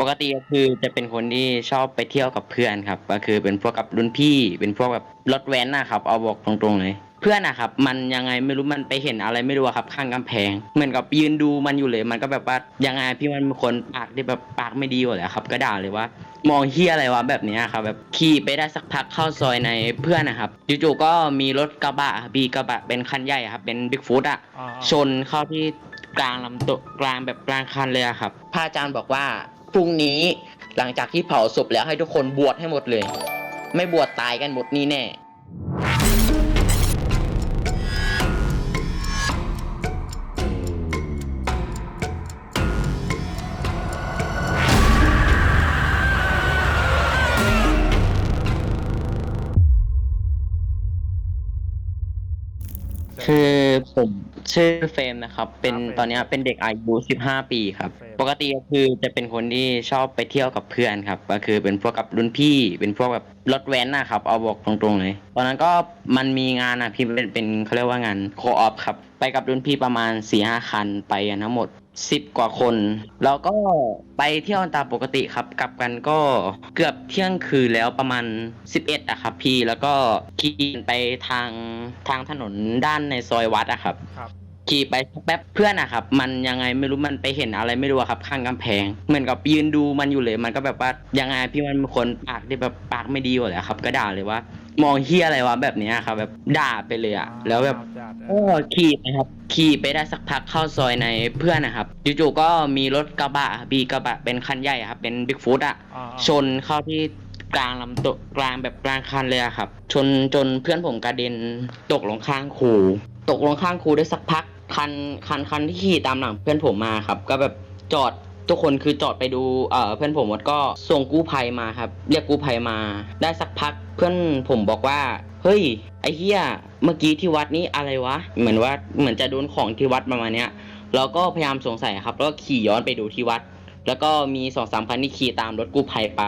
ปกติก็คือจะเป็นคนที่ชอบไปเที่ยวกับเพื่อนครับ ก็คือเป็นพวกกับรุ่นพี่ เป็นพวกแบบรถแว้นนะครับ เอาบอกตรงๆเลย เพื่อนอะครับ มันยังไงไม่รู้มันไปเห็นอะไรไม่รู้อะครับ ข้างกำแพง เหมือนกับยืนดูมันอยู่เลย มันก็แบบว่ายังไงพี่มันเป็นคนปากที่แบบปากไม่ดีอยู่แล้วครับ ก็ด่าเลยว่า มองเฮียอะไรวะแบบเนี้ยครับ แบบขี่ไปได้สักพักเข้าซอยในเพื่อนนะครับจู่ๆก็มีรถกระบะครับพี่กระบะเป็นคันใหญ่อะครับ เป็นบิ๊กฟูดอะอ่าชนเข้าที่กลางลำตัวกลางแบบกลางคันเลยอะครับพระอาจารย์บอกว่า พรุ่งนี้หลังจากที่เผาศพแล้วให้ทุกคนบวชให้หมดเลย ไม่บวชตายกันหมดนี่แน่ คือผมชื่อเฟรมนะครับ เป็นครับเฟรมตอนเนี้ยเป็นเด็กอายุ 15 ปีครับ เฟรม ปกติก็คือจะเป็นคนที่ชอบไปเที่ยวกับเพื่อนครับ ก็คือเป็นพวกกับรุ่นพี่ เป็นพวกแบบรถแว้นนะครับ เอาบอกตรงๆเลยตอนนั้นก็มันมีงานอะพี่เป็นเป็นเขาเรียกว่างานโคออฟครับ ไปกับรุ่นพี่ประมาณ4ี่ห้าคันไปกันทั้งหมด10กว่าคน แล้วก็ไปเที่ยวตามปกติครับ กลับกันก็เกือบเที่ยงคืนแล้วประมาณ 11อะครับพี่แล้วก็ขี่ไปทางทางถนนด้านในซอยวัดอะครับครับ ขี่ไปสักแป๊บเพื่อนอะครับ มันยังไงไม่รู้มันไปเห็นอะไรไม่รู้อะครับ ข้างกำแพง เหมือนกับยืนดูมันอยู่เลย มันก็แบบว่ายังไงพี่มันเป็นคนปากที่แบบปากไม่ดีอยู่แล้วครับ ก็ด่าเลยว่า มองเฮียอะไรวะแบบเนี้ยครับ แบบด่าไปเลยอะแล้วแบบ จัดก็ขี่ไปครับ ขี่ไปได้สักพักเข้าซอยในเพื่อนนะครับจู่ๆก็มีรถกระบะครับพี่กระบะเป็นคันใหญ่อะครับ เป็นบิ๊กฟูดอะอ่าชนเข้าที่กลางลำตัวกลางแบบกลางคันเลยอะครับ ชนจนเพื่อนผมกระเด็นตกลงข้างคูตกลงข้างคูได้สักพัก คันคันคันที่ขี่ตามหลังเพื่อนผมมาครับ ก็แบบจอดทุกคนคือจอดไปดูเอ่อเพื่อนผมก็ส่งกู้ภัยมาครับ เรียกกู้ภัยมา ได้สักพักเพื่อนผมบอกว่า เฮ้ย ไอ้เหี้ยเมื่อกี้ที่วัดนี้อะไรวะ เหมือนว่าเหมือนจะโดนของที่วัดประมาณเนี้ยเราก็พยายามสงสัยครับ แล้วก็ขี่ย้อนไปดูที่วัด แล้วก็มีสองสามคันที่ขี่ตามรถกู้ภัยไป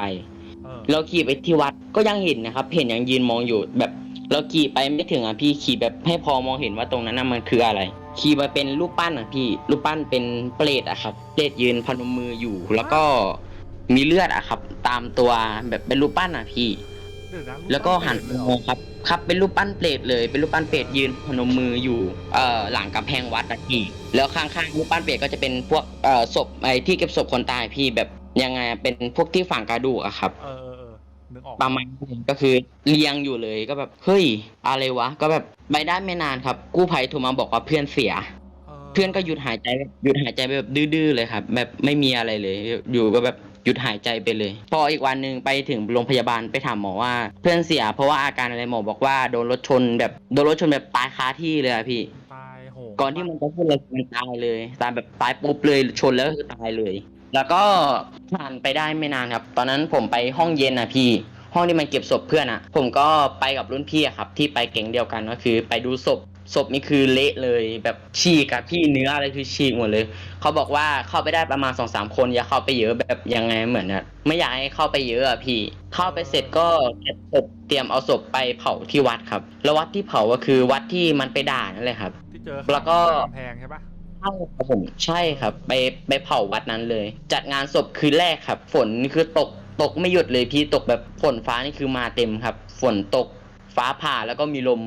เออเราขี่ไปที่วัดก็ยังเห็นนะครับ เห็นยังยืนมองอยู่แบบเราขี่ไปไม่ถึงอะพี่ขี่แบบให้พอมองเห็นว่าตรงนั้นน่ะมันคืออะไร ขี่ไปเป็นรูปปั้นอะพี่ รูปปั้นเป็นเปรตอะครับ เปรตยืนพนมมืออยู่ แล้วก็มีเลือดอะครับ ตามตัวแบบเป็นรูปปั้นอะพี่ เดี๋ยนะแล้วก็หันรูไปปมปั้องครับ ครับเป็นรูปปั้นเปรตเลย เป็นรูปปั้นเปรตยืนพนมมืออยู่เอ่อหลังกำแพงวัดอะพี่แล้วข้างๆรูปปั้นเปรตก็จะเป็นพวกเอ่อศพไอ้ที่เก็บศพคนตายพี่แบบยังไงอะเป็นพวกที่ฝังกระดูกอะครับ เออเออเออ นึกออกประมาณนั้นก็คือเรียงอยู่เลยก็แบบเฮ้ยอะไรวะ ก็แบบไปได้ไม่นานครับ กู้ภัยโทรมาบอกว่าเพื่อนเสีย เพื่อนก็หยุดหายใจแบบหยุดหายใจไปแบบดื้อๆเลยครับ แบบไม่มีอะไรเลย อยู่ก็แบบหยุดหายใจไปเลย พออีกวันหนึ่งไปถึงโรงพยาบาลไปถามหมอว่า เพื่อนเสีย เพราะว่าอาการอะไรหมอบอกว่าโดนรถชนแบบโดนรถชนแบบตายคาที่เลยอะพี่ตายโหงก่อนที่มันจะพูดอะไรมันตายเลยตายแบบตายปุ๊บเลยชนแล้วก็คือตายเลย แล้วก็ผ่านไปได้ไม่นานครับ ตอนนั้นผมไปห้องเย็นอะพี่ ห้องที่มันเก็บศพเพื่อนอะผมก็ไปกับรุ่นพี่อะครับ ที่ไปเก่งเดียวกันก็คือ ไปดูศพศพนี่คือเละเลยแบบฉีกอะพี่เนื้ออะไรคือฉีกหมดเลย เขาบอกว่าเข้าไปได้ประมาณสองสามคนอย่าเข้าไปเยอะแบบยังไงเหมือนอะไม่อยากให้เข้าไปเยอะอะพี่ เข้าไปเสร็จก็เก็บศพเตรียมเอาศพไปเผาที่วัดครับ แล้ววัดที่เผาก็คือวัดที่มันไปด่านั่นเลยครับ ที่เจอแล้วก็ข้างกำแพงใช่ปะ ใช่ครับผมใช่ครับ ไปไปเผาวัดนั้นเลย จัดงานศพคืนแรกครับ ฝนคือตกตกไม่หยุดเลยพี่ตกแบบฝนฟ้านี่คือมาเต็มครับ ฝนตกฟ้าผ่าแล้วก็มีลม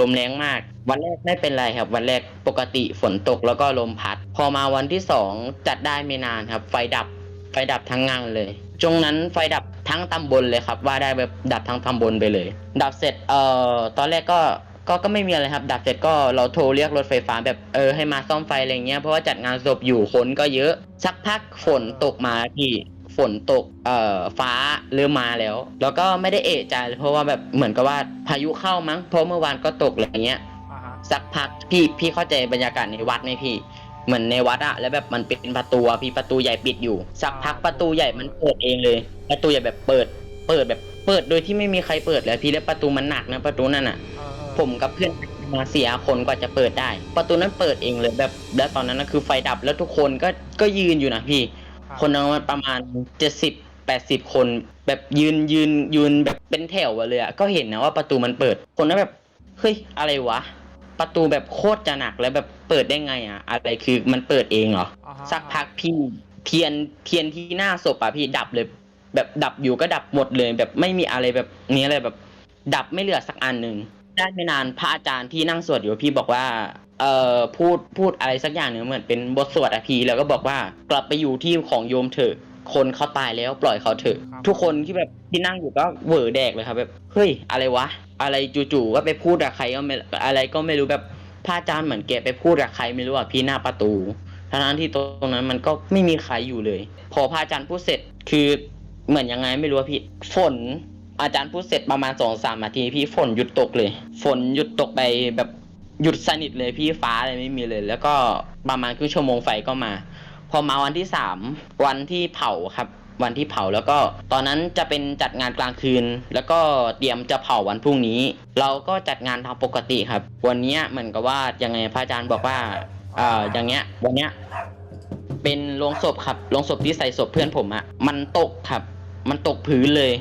ลมแรงมาก วันแรกไม่เป็นไรครับ วันแรกปกติฝนตกแล้วก็ลมพัด พอมาวันที่สองจัดได้ไม่นานครับ ไฟดับไฟดับทั้งงานเลยจงนั้นไฟดับทั้งตำบลเลยครับ ว่าได้แบบดับทั้งตำบลไปเลย ดับเสร็จเอ่อตอนแรกก็ ก็ก็ไม่มีอะไรครับ ดับเสร็จก็เราโทรเรียกรถไฟฟ้าแบบเออให้มาซ่อมไฟอะไรเงี้ยเพราะว่าจัดงานศพอยู่คนก็เยอะ สักพักฝนตกมาพี่ฝนตกเอ่อฟ้าเริ่มมาแล้ว แล้วก็ไม่ได้เอะใจเลยเพราะว่าแบบเหมือนกับว่าพายุเข้ามั้งเพราะเมื่อวานก็ตกอะไรเงี้ยอ่าฮะสักพักพี่พี่เข้าใจบรรยากาศในวัดไหมพี่ เหมือนในวัดอะแล้วแบบมันเป็นประตูอะพี่ประตูใหญ่ปิดอยู่ สักพักประตูใหญ่มันเปิดเองเลย ประตูใหญ่แบบเปิด เปิดแบบเปิดโดยที่ไม่มีใครเปิดเลยพี่แล้วประตูมันหนักนะประตูนั่นอะเออเออ ผมกับเพื่อนมาเสียคนกว่าจะเปิดได้ ประตูนั้นเปิดเองเลยแบบแล้วตอนนั้นนะคือไฟดับแล้วทุกคนก็ก็ยืนอยู่นะพี่รับคนนั้นมันประมาณเจ็ดสิบแปดสิบคน แบบยืนยืนยืนแบบเป็นแถวอะเลยอะก็เห็นนะว่าประตูมันเปิด คนนั้นแบบเฮ้ยอะไรวะประตูแบบโคตรจะหนักแล้วแบบเปิดได้ไงอะอะไรคือมันเปิดเองเหรออ่าฮะสักพักพี่เทียนเทียนที่หน้าศพอะพี่ดับเลย แบบดับอยู่ก็ดับหมดเลย แบบไม่มีอะไรแบบนี้เลยแบบ ดับไม่เหลือสักอันหนึ่ง ได้ไม่นานพระอาจารย์ที่นั่งสวดอยู่พี่บอกว่า เอ่อพูดพูดอะไรสักอย่างหนึ่งเหมือนเป็นบทสวดอะพี่แล้วก็บอกว่ากลับไปอยู่ที่ของโยมเถอะ คนเขาตายแล้วปล่อยเขาเถอะทุกคนที่แบบที่นั่งอยู่ก็เหวอแดกเลยครับแบบเฮ้ยอะไรวะ อะไรจู่ๆก็ไปพูดกับใครก็ไม่อะไรก็ไม่รู้แบบพระอาจารย์เหมือนแกไปพูดกับใครไม่รู้อะพี่หน้าประตูทั้งๆที่ตรงนั้นมันก็ไม่มีใครอยู่เลย พอพระอาจารย์พูดเสร็จคือเหมือนยังไงไม่รู้อะพี่ฝน อาจารย์พูดเสร็จประมาณสองสามนาทีพี่ฝนหยุดตกเลย ฝนหยุดตกไปแบบหยุดสนิทเลยพี่ฟ้าอะไรไม่มีเลย แล้วก็ประมาณครึ่งชั่วโมงไฟก็มา พอมาวันที่สามวันที่เผาครับ วันที่เผาแล้วก็ตอนนั้นจะเป็นจัดงานกลางคืน แล้วก็เตรียมจะเผาวันพรุ่งนี้ เราก็จัดงานทางปกติครับ วันนี้เหมือนกับว่ายังไงพระอาจารย์บอกว่าอ่าอย่างเงี้ยวันเนี้ยเป็นโลงศพครับโลงศพที่ใส่ศพเพื่อนผมอะมันตกครับ มันตกพื้นเลย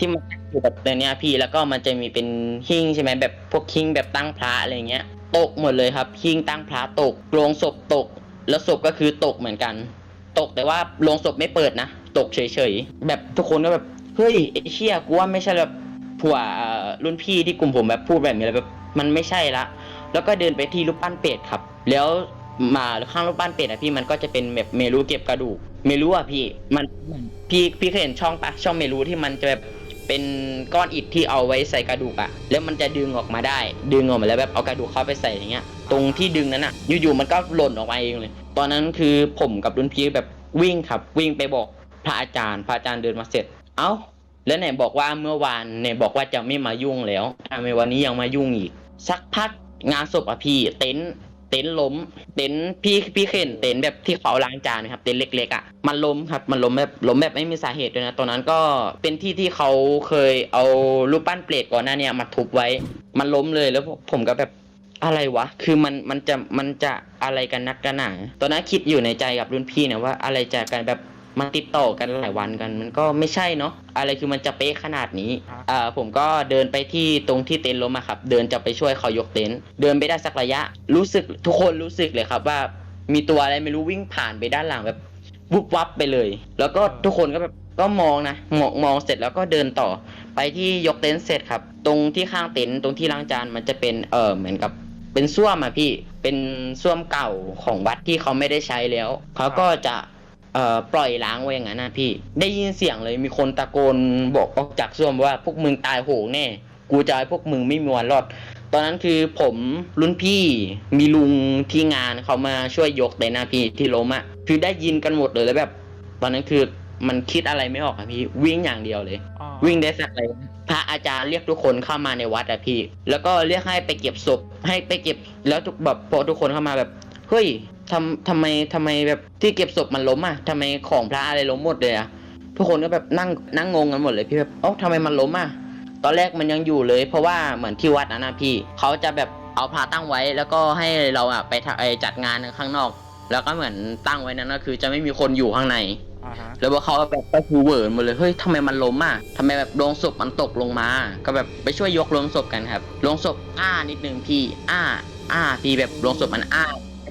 ที่มันอยู่แบบในเนี้ยพี่แล้วก็มันจะมีเป็นหิ้งใช่ไหมแบบพวกหิ้งแบบตั้งพระอะไรเงี้ย ตกหมดเลยครับหิ้งตั้งพระตกโลงศพตก แล้วศพก็คือตกเหมือนกัน ตกแต่ว่าโลงศพไม่เปิดนะตกเฉยๆแบบทุกคนก็แบบเฮ้ยไอ้เชี่ยกูว่าไม่ใช่แบบผัวรุ่นพี่ที่กลุ่มผมแบบพูดแบบนี้แล้วแบบมันไม่ใช่ละ แล้วก็เดินไปที่รูปปั้นเป็ดครับ แล้วมาข้างรูปปั้นเป็ดอะพี่มันก็จะเป็นแบบเมรูเก็บกระดูกเมรูอะพี่มันพี่พี่เคยเห็นช่องปะช่องเมรูที่มันจะแบบ เป็นก้อนอิฐที่เอาไว้ใส่กระดูกอะแล้วมันจะดึงออกมาได้ ดึงออกมาแล้วแบบเอากระดูกเข้าไปใส่อย่างเงี้ย ตรงที่ดึงนั้นอะอยู่ๆมันก็หล่นออกมาเองเลย ตอนนั้นคือผมกับรุ่นพี่แบบวิ่งครับ วิ่งไปบอกพระอาจารย์ พระอาจารย์เดินมาเสร็จ เอ้า แล้วไหนบอกว่าเมื่อวานไหนบอกว่าจะไม่มายุ่งแล้วทำไมวันนี้ยังมายุ่งอีก สักพักงานศพอะพี่เต็นท์ เต็นท์ล้ม เต็นท์พี่พี่เข็นเต็นท์แบบที่เขาล้างจานนะครับ เต็นท์เล็กๆอะมันล้มครับ มันล้มแบบล้มแบบไม่มีสาเหตุด้วยนะตอนนั้นก็เป็นที่ที่เขาเคยเอารูปปั้นเปรตก่อนหน้าเนี้มาทุบไว้ มันล้มเลยแล้วผมก็แบบอะไรวะ คือมันมันจะมันจะอะไรกันนักกันหนาตอนนั้นคิดอยู่ในใจกับรุ่นพี่นะว่าอะไรจะกันแบบ มันติดต่อกันหลายวันกัน มันก็ไม่ใช่เนาะอะไรคือมันจะเป๊ะขนาดนี้อ่าผมก็เดินไปที่ตรงที่เต็นท์ล้มอะครับ เดินจะไปช่วยเขายกเต็นท์เดินไปได้สักระยะ รู้สึกทุกคนรู้สึกเลยครับว่ามีตัวอะไรไม่รู้วิ่งผ่านไปด้านหลังแบบวุบวับไปเลย แล้วก็ทุกคนก็แบบก็มองนะมองมองเสร็จแล้วก็เดินต่อ ไปที่ยกเต็นท์เสร็จครับ ตรงที่ข้างเต็นท์ตรงที่ล้างจานมันจะเป็นเออเหมือนกับเป็นส้วมอะพี่เป็นส้วมเก่าของวัดที่เขาไม่ได้ใช้แล้วเขาก็จะ เอ่อปล่อยล้างไว้อย่างนั้นนะพี่ ได้ยินเสียงเลยมีคนตะโกนบอกออกจากส้วมว่าพวกมึงตายโหงแน่กูจะให้พวกมึงไม่มีวันรอด ตอนนั้นคือผมรุ่นพี่มีลุงที่งานเขามาช่วยยกเลยนะพี่ที่ล้มอะคือได้ยินกันหมดเลยแล้วแบบ ตอนนั้นคือมันคิดอะไรไม่ออกอะพี่วิ่งอย่างเดียวเลยอ่าวิ่งได้สักเลยพระอาจารย์เรียกทุกคนเข้ามาในวัดอะพี่ แล้วก็เรียกให้ไปเก็บศพให้ไปเก็บแล้วทุกแบบพอทุกคนเข้ามาแบบเฮ้ย ทำทำไมทำไมแบบที่เก็บศพมันล้มอะทำไมของพระอะไรล้มหมดเลยอะทุกคนก็แบบนั่งนั่งงงกันหมดเลยพี่แบบเอ้าทำไมมันล้มอะตอนแรกมันยังอยู่เลย เพราะว่าเหมือนที่วัดนะนะพี่เขาจะแบบเอาพระตั้งไว้ แล้วก็ให้เราอะไปทำไอ้จัดงานข้างนอก แล้วก็เหมือนตั้งไว้นั้นก็คือ จะไม่มีคนอยู่ข้างในอ่าฮะแล้วพวกเขาแบบก็คือเหวิร์นหมดเลยเฮ้ยทำไมมันล้มอะทำไมแบบโลงศพมันตกลงมา ก็แบบไปช่วยยกโลงศพกันครับโลงศพอ้านิดนึงพี่ อ้า อ้าพี่แบบโลงศพมันอ้า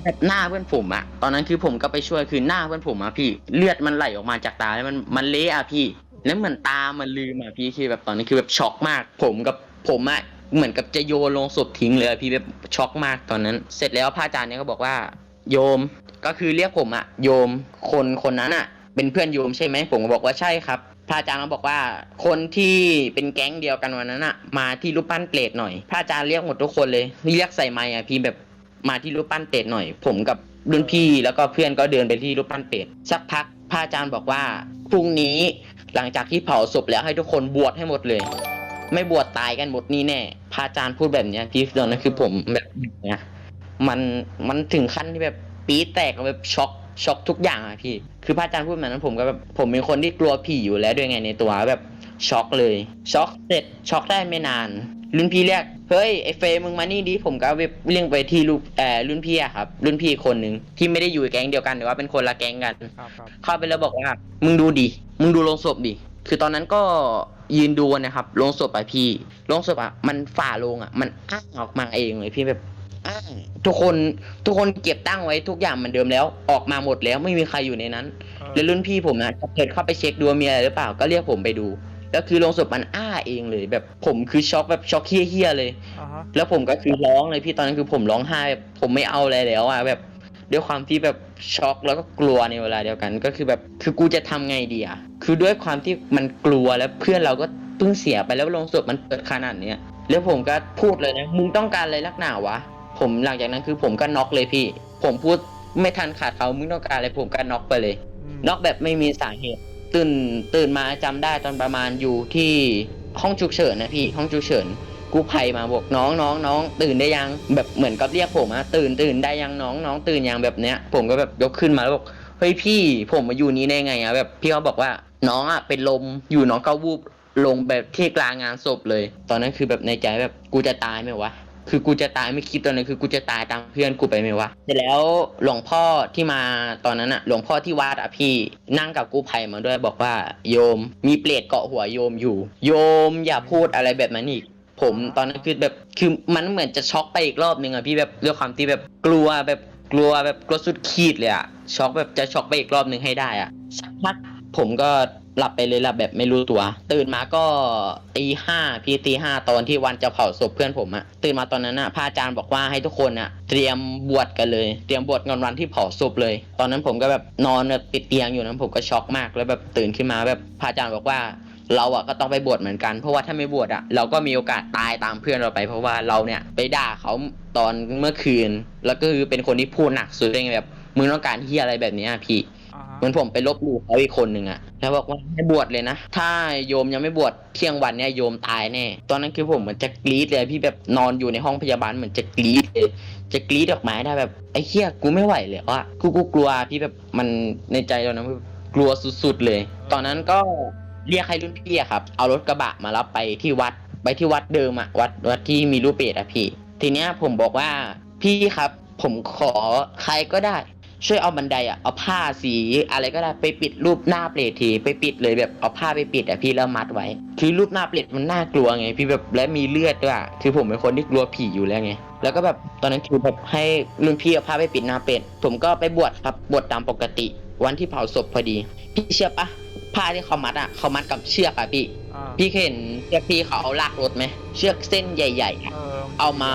แบบหน้าเพื่อนผมอะตอนนั้นคือผมก็ไปช่วยคือหน้าเพื่อนผมอะพี่ เลือดมันไหลออกมาจากตาแล้วมันมันเละอะพี่ แล้วเหมือนตามันลืมอะพี่คือแบบตอนนี้คือแบบช็อกมาก ผมกับผมอะเหมือนกับจะโยนลงศพทิ้งเลยอะพี่แบบช็อกมากตอนนั้น เสร็จแล้วพระอาจารย์เนี่ยก็บอกว่า โยมก็คือเรียกผมอะโยมคนคนนั้นอะเป็นเพื่อนโยมใช่ไหมผมก็บอกว่าใช่ครับพระอาจารย์ก็บอกว่าคนที่เป็นแก๊งเดียวกันวันนั้นอะมาที่รูปปั้นเปรตหน่อยพระอาจารย์เรียกหมดทุกคนเลยเรียกใส่ไม้อะพี่แบบ มาที่รูปปั้นเปรตหน่อย ผมกับรุ่นพี่แล้วก็เพื่อนก็เดินไปที่รูปปั้นเปรตสักพักพระอาจารย์บอกว่าพรุ่งนี้หลังจากที่เผาศพแล้วให้ทุกคนบวชให้หมดเลย ไม่บวชตายกันหมดนี่แน่พระอาจารย์พูดแบบเนี้ยพี่ตอนนั้นคือผมแบบเนี้ยมันมันถึงขั้นที่แบบปี๊แตกแบบช็อกช็อกทุกอย่างอะพี่ คือพระอาจารย์พูดแบบนั้นผมก็แบบผมเป็นคนที่กลัวผีอยู่แล้วด้วยไงในตัวแบบช็อกเลยช็อกเสร็จช็อกได้ไม่นาน รุ่นพี่เรียกเฮ้ยไอเฟยมึงมานี่ดิผมก็ไปเรียกไปที่ลูกเอ่อรุ่นพี่อะครับ รุ่นพี่คนหนึ่งที่ไม่ได้อยู่แก๊งเดียวกันแต่ว่าเป็นคนละแก๊งกัน ครับครับเข้าไปแล้วบอกว่ามึงดูดิมึงดูโลงศพดิคือตอนนั้นก็ยืนดูนะครับโลงศพอะพี่โลงศพอะมันฝ่าโลงอะมันอ้าออกมาเองเลยพี่แบบอ่าทุกคนทุกคนเก็บตั้งไว้ทุกอย่างเหมือนเดิมแล้ว ออกมาหมดแล้วไม่มีใครอยู่ในนั้น เออแล้วรุ่นพี่ผมนะเกิดเข้าไปเช็คดูว่ามีอะไรหรือเปล่าก็เรียกผมไปดู แล้วคือลงศพมันอ้าเองเลย แบบผมคือช็อกแบบช็อกเฮี้ยๆเลย อ่าฮะแล้วผมก็คือร้องเลยพี่ตอนนั้นคือผมร้องไห้แบบผมไม่เอาอะไรแล้วอะแบบด้วยความที่แบบช็อกแล้วก็กลัวในเวลาเดียวกันก็คือแบบคือกูจะทำไงดีอะคือด้วยความที่มันกลัวแล้วเพื่อนเราก็เพิ่งเสียไปแล้วลงศพมันเปิดขนาดเนี้ยแล้วผมก็พูดเลยนะมึงต้องการอะไรลักหนาวะ ผมหลังจากนั้นคือผมก็น็อกเลยพี่ ผมพูดไม่ทันขาดเขามึงต้องการอะไรผมก็น็อกไปเลยอืมน็อกแบบไม่มีสาเหตุ ตื่นตื่นมาจำได้ตอนประมาณอยู่ที่ห้องฉุกเฉินนะพี่ห้องฉุกเฉินกู้ภัยมาบอกน้องน้องน้องตื่นได้ยังแบบเหมือนกับเรียกผมอะตื่นตื่นได้ยังน้องน้องตื่นยังแบบเนี้ย ผมก็แบบยกขึ้นมาแล้วบอกเฮ้ยพี่ผมมาอยู่นี้ได้ไงอะแบบพี่เขาบอกว่าน้องอะเป็นลมอยู่น้องก็วูบลงแบบที่กลางงานศพเลย ตอนนั้นคือแบบในใจแบบกูจะตายไหมวะ คือกูจะตายไม่คิดตอนนั้นคือกูจะตายตามเพื่อนกูไปไหมวะเสร็จแล้วหลวงพ่อที่มาตอนนั้นอะหลวงพ่อที่วัดอะพี่นั่งกับกู้ภัยมาด้วยบอกว่าโยมมีเปรตเกาะหัวโยมอยู่ โยมอย่าพูดอะไรแบบนั้นอีกผมตอนนั้นคือแบบคือมันเหมือนจะช็อกไปอีกรอบนึงอะพี่แบบด้วยความที่แบบกลัวแบบกลัวแบบกลัวสุดขีดเลยอะช็อกแบบจะช็อกไปอีกรอบนึงให้ได้อะสักพักผมก็ หลับไปเลยหลับแบบไม่รู้ตัว ตื่นมาก็ตีห้าพี่ตีห้าตอนที่วันจะเผาศพเพื่อนผมอะตื่นมาตอนนั้นอะพระอาจารย์บอกว่าให้ทุกคนอะเตรียมบวชกันเลย เตรียมบวชงอนวันที่เผาศพเลย ตอนนั้นผมก็แบบนอนแบบติดเตียงอยู่นั้นผมก็ช็อกมากแล้วแบบตื่นขึ้นมาแบบพระอาจารย์บอกว่าเราอะก็ต้องไปบวชเหมือนกัน เพราะว่าถ้าไม่บวชอะเราก็มีโอกาสตายตามเพื่อนเราไป เพราะว่าเราเนี่ยไปด่าเขาตอนเมื่อคืน แล้วก็คือเป็นคนที่พูดหนักสุดเลยไงแบบมึงต้องการที่อะไรแบบนี้ยพี่ เหมือนผมไปลบหลู่เขาอีกคนหนึ่งอะแล้วบอกว่าให้บวชเลยนะ ถ้าโยมยังไม่บวชเที่ยงวันเนี่ยโยมตายแน่ ตอนนั้นคือผมเหมือนจะกรี๊ดเลยพี่แบบนอนอยู่ในห้องพยาบาลเหมือนจะกรี๊ดเลยจะกรี๊ดออกมาให้ได้แบบไอ้เหี้ยกูไม่ไหวเลยว่ะกูกูกลัวพี่แบบมันในใจเรานะคือกลัวสุดๆเลย ตอนนั้นก็เรียกให้รุ่นพี่อะครับ เอารถกระบะมารับไปที่วัดไปที่วัดเดิมอะวัดวัดที่มีรูปเปรตอะพี่ ทีเนี้ยผมบอกว่าพี่ครับผมขอใครก็ได้ ช่วยเอาบันไดอะเอาผ้าสีอะไรก็ได้ไปปิดรูปหน้าเปรตทีไปปิดเลยแบบเอาผ้าไปปิดอะพี่แล้วมัดไว้ คือรูปหน้าเปรตมันน่ากลัวไง พี่แบบและมีเลือดด้วยอะคือผมเป็นคนที่กลัวผีอยู่แล้วไงแล้วก็แบบตอนนั้นคือแบบให้รุ่นพี่เอาผ้าไปปิดหน้าเป็ดผมก็ไปบวชครับบวชตามปกติ วันที่เผาศพพอดี พี่เชื่อปะผ้าที่เขามัดอะเขามัดกับเชือกอะพี่อ่าพี่เคยเห็นเชือกพี่เขาเอาลากรถไหมเชือกเส้นใหญ่ๆอะเออเอามา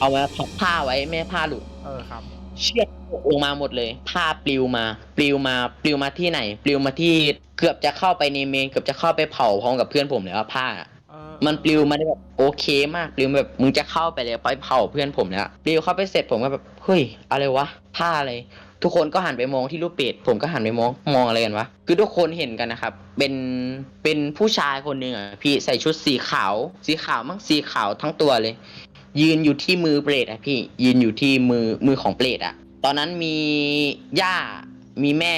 เอามาพับผ้าไว้ไม่ให้ผ้าหลุดเออครับ เชือก ลงมาหมดเลยผ้าปลิวมา ปลิวมาปลิวมาที่ไหน ปลิวมาที่เกือบจะเข้าไปในเมนเกือบจะเข้าไปเผาพร้อมกับเพื่อนผมแล้วอะผ้าเออมันปลิวมาได้แบบโอเคมากปลิวแบบมึงจะเข้าไปเลยไปเผาเพื่อนผมแล้วปลิวเข้าไปเสร็จผมก็แบบเฮ้ยอะไรวะผ้าอะไรทุกคนก็หันไปมองที่รูปเป็ดผมก็หันไปมองมองอะไรกันวะคือทุกคนเห็นกันนะครับ เป็นเป็นผู้ชายคนหนึ่งอะพี่ใส่ชุดสีขาว สีขาวมั้งสีขาวทั้งตัวเลย ยืนอยู่ที่มือเปรตอะพี่ยืนอยู่ที่มือมือของเปรตอะ ตอนนั้นมีย่ามีแม่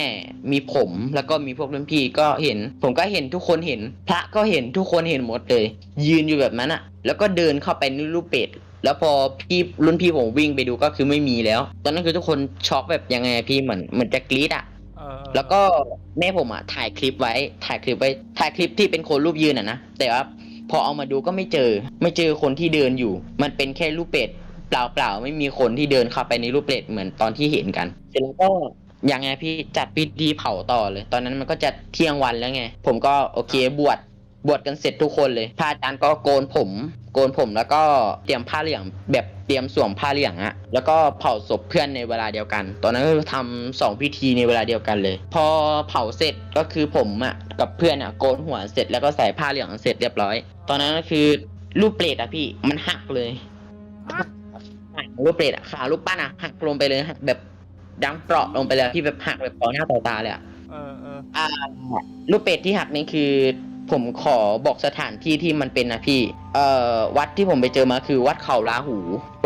มีผมแล้วก็มีพวกรุ่นพี่ก็เห็น ผมก็เห็นทุกคนเห็น พระก็เห็นทุกคนเห็นหมดเลย ยืนอยู่แบบนั้นอะแล้วก็เดินเข้าไปในรูปเป็ดแล้วพอพี่รุ่นพี่ผมวิ่งไปดูก็คือไม่มีแล้ว ตอนนั้นคือทุกคนช็อกแบบยังไงอะพี่เหมือนเหมือนจะกรี๊ดอะเออเออแล้วก็แม่ผมอะถ่ายคลิปไว้ ถ่ายคลิปไว้ ถ่ายคลิปที่เป็นคนรูปยืนอะนะแต่ว่าพอเอามาดูก็ไม่เจอ ไม่เจอคนที่เดินอยู่ มันเป็นแค่รูปเป็ด เปล่าๆไม่มีคนที่เดินเข้าไปในรูปเป็ดเหมือนตอนที่เห็นกัน เสร็จแล้วก็ยังไงพี่จัดพิธีเผาต่อเลย ตอนนั้นมันก็จะเที่ยงวันแล้วไง ผมก็โอเคบวชบวชกันเสร็จทุกคนเลยพระอาจารย์ก็โกนผม โกนผมแล้วก็เตรียมผ้าเหลืองแบบเตรียมสวมผ้าเหลืองอะแล้วก็เผาศพเพื่อนในเวลาเดียวกัน ตอนนั้นก็ทำสองพิธีในเวลาเดียวกันเลย พอเผาเสร็จก็คือผมอะกับเพื่อนอะโกนหัวเสร็จแล้วก็ใส่ผ้าเหลืองเสร็จเรียบร้อย ตอนนั้นก็คือรูปเปรตอะพี่มันหักเลย รูปเปรตอะขารูปปั้นอะหักลงไปเลยหักแบบดังเปราะลงไปเลยที่แบบหักแบบต่อหน้าต่อตาเลยอะเออเอออ่ารูปเป็ดที่หักนี่คือ ผมขอบอกสถานที่ที่มันเป็นนะพี่ เอ่อวัดที่ผมไปเจอมาคือ วัดเขาราหู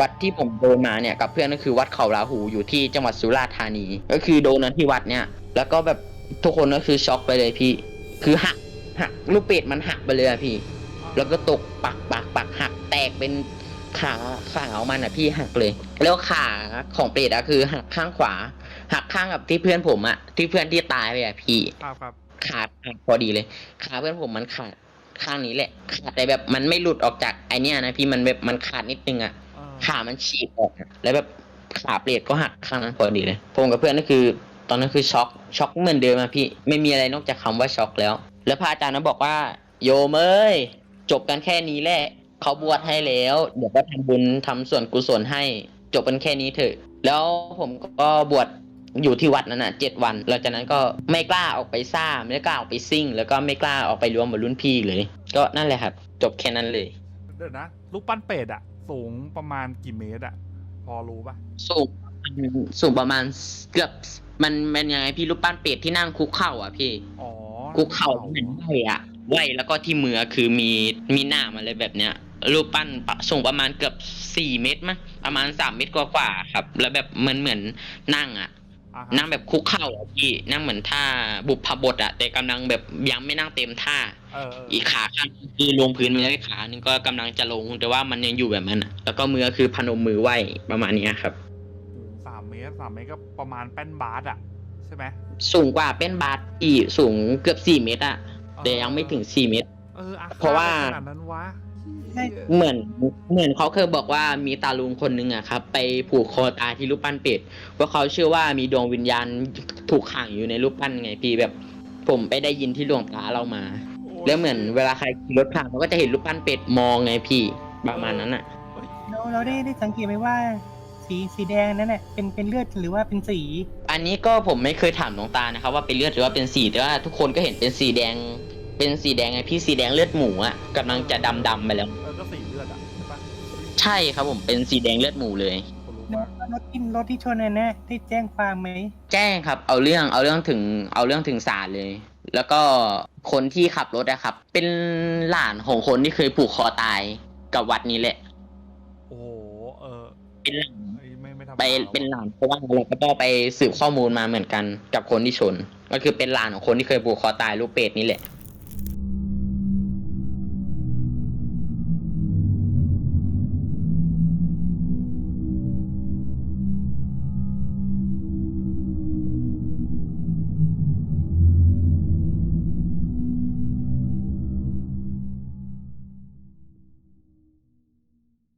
วัดที่ผมโดนมาเนี่ยกับเพื่อนก็คือวัดเขาราหูอยู่ที่จังหวัดสุราษฎร์ธานี ก็คือโดนนั้นที่วัดเนี่ย แล้วก็แบบทุกคนก็คือช็อกไปเลยพี่ คือหักหักรูปเป็ดมันหักไปเลยอะพี่ แล้วก็ตกปักปักปักหักแตกเป็น ขาขาของมันอะพี่หักเลย แล้วขาของเป็ดอะคือหักข้างขวา หักข้างกับที่เพื่อนผมอะที่เพื่อนที่ตายไปอะพี่ ครับครับขาดหักพอดีเลย ขาเพื่อนผมมันขาดข้างนี้แหละขาดแต่แบบมันไม่หลุดออกจากไอเนี้ยนะพี่มันแบบมันขาดนิดนึงอะเออขามันฉีกออกอะแล้วแบบขาเปลียดก็หักข้างนั้นพอดีเลย ผมกับเพื่อนก็คือ ตอนนั้นคือช็อกช็อกเหมือนเดิมอะพี่ ไม่มีอะไรนอกจากคำว่าช็อกแล้ว แล้วพระอาจารย์นั้นบอกว่า โยมเอ้ยจบกันแค่นี้แหละ เขาบวชให้แล้ว เดี๋ยวก็ทำบุญทำส่วนกุศลให้จบกันแค่นี้เถอะ แล้วผมก็บวชอยู่ที่วัดนั้นน่ะเจ็ดวัน หลังจากนั้นก็ไม่กล้าออกไปซ่าไม่กล้าออกไปซิ่ง แล้วก็ไม่กล้าออกไปรวมกับรุ่นพี่เลย ก็นั่นแหละครับ จบแค่นั้นเลย เดี๋ยวนะลูกปั้นเป็ดอะสูงประมาณกี่เมตรอะพอรู้ปะสูงสูงประมาณเกือบมันมันยังไงพี่รูปปั้นเป็ดที่นั่งคุกเข่าอะพี่อ๋อคุกเข่าเหมือนไหวอะไหวแล้วก็ที่มือคือมีมีหน้ามอะไรแบบเนี้ย รูปปั้นปะสูงประมาณเกือบสี่เมตรมั้งประมาณสามเมตรกว่าๆครับ แล้วแบบเหมือนเหมือนนั่งอะอ่าฮะนั่งแบบคุกเข่าอะพี่นั่งเหมือนท่าบุพบทอะ แต่กำลังแบบยังไม่นั่งเต็มท่าเออเอออีกขาข้างคือลงพื้นไปแล้วอีกขาหนึงก็กำลังจะลง แต่ว่ามันยังอยู่แบบนั้นอะแล้วก็มือคือพนมมือไหวประมาณเนี้ยครับสูงสามเมตรสามเมตรก็ประมาณแป้นบาสอะใช่ไหมสูงกว่าเป็นบาทอีกสูงเกือบสี่เมตรอะแต่ยังไม่ถึงสี่เมตรเอออเพราะว่าขนาดนั้นวะใช่ เหมือนเหมือนเขาเคยบอกว่ามีตาลุงคนหนึ่งอะครับ ไปผูกคอตายที่รูปปั้นเป็ดว่าเขาเชื่อว่ามีดวงวิญญาณถูกขังอยู่ในรูปปั้นไงพี่แบบผมไปได้ยินที่หลวงตาเรามาโยแล้วเหมือนเวลาใครขี่รถผ่านเขาก็จะเห็นรูปปั้นเป็ดมองไงพี่ประมาณนั้นอะเราเราได้ได้สังเกตไหมว่า สีสีแดงนั้นน่ะเป็นเป็นเลือดหรือว่าเป็นสี อันนี้ก็ผมไม่เคยถามหลวงตานะครับ ว่าเป็นเลือดหรือว่าเป็นสีแต่ว่าทุกคนก็เห็นเป็นสีแดงเป็นสีแดงไงพี่สีแดงเลือดหมูอะกำลังจะดำดำๆไปแล้ว ใช่ครับผมเป็นสีแดงเลือดหมูเลย คนรู้แล้วมากรถที่รถที่ชนนั่นนะได้แจ้งความไหมแจ้งครับ เอาเรื่องเอาเรื่องถึงเอาเรื่องถึงศาลเลย แล้วก็คนที่ขับรถอะครับ เป็นหลานของคนที่เคยผูกคอตายกับวัดนี้แหละ โอ้โหเออเป็นหลานเอ้ยไม่ไม่ทำไปเป็นหลานเพราะว่าเราก็ต้องไปสืบข้อมูลมาเหมือนกันกับคนที่ชน ก็คือเป็นหลานของคนที่เคยผูกคอตายรูปเป็ดนี่แหละ